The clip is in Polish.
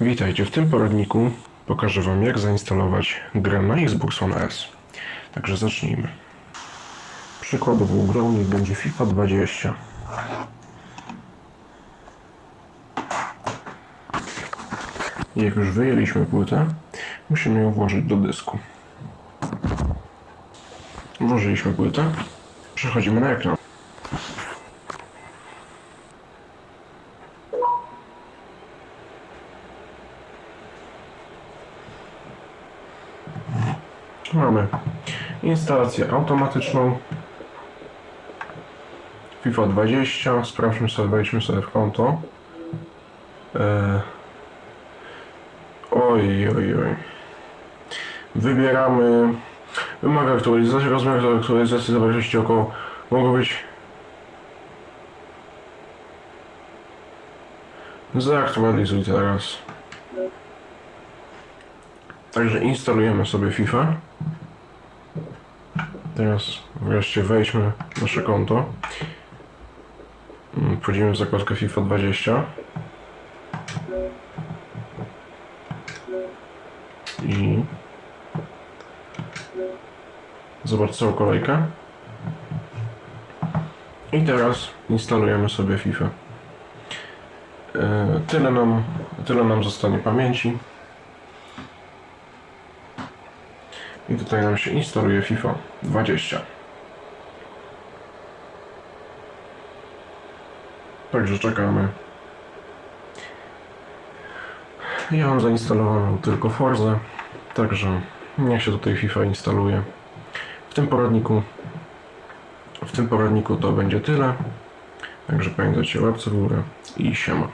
Witajcie, w tym poradniku pokażę Wam jak zainstalować grę na Xbox One S. Także zacznijmy. Przykładową grą niech będzie FIFA 20. Jak już wyjęliśmy płytę, musimy ją włożyć do dysku. Włożyliśmy płytę, przechodzimy na ekran. Mamy instalację automatyczną. FIFA 20. Sprawdźmy sobie, wejdźmy sobie w konto. E... Oj, oj, oj. Wybieramy. Wymaga aktualizacji, rozmiar aktualizacji zawartości około. Mogą być. Zaktualizuj teraz. Także instalujemy sobie FIFA. Teraz wreszcie wejdźmy w nasze konto. Mm, Wchodzimy w zakładkę FIFA 20. I zobacz całą kolejkę. I teraz instalujemy sobie FIFA. E, Tyle nam, tyle nam zostanie pamięci. I tutaj nam się instaluje FIFA 20. Także czekamy. Ja mam zainstalowaną tylko Forza, także niech się tutaj FIFA instaluje. W tym poradniku w tym poradniku to będzie tyle. Także pamiętajcie łapce w górę i siema.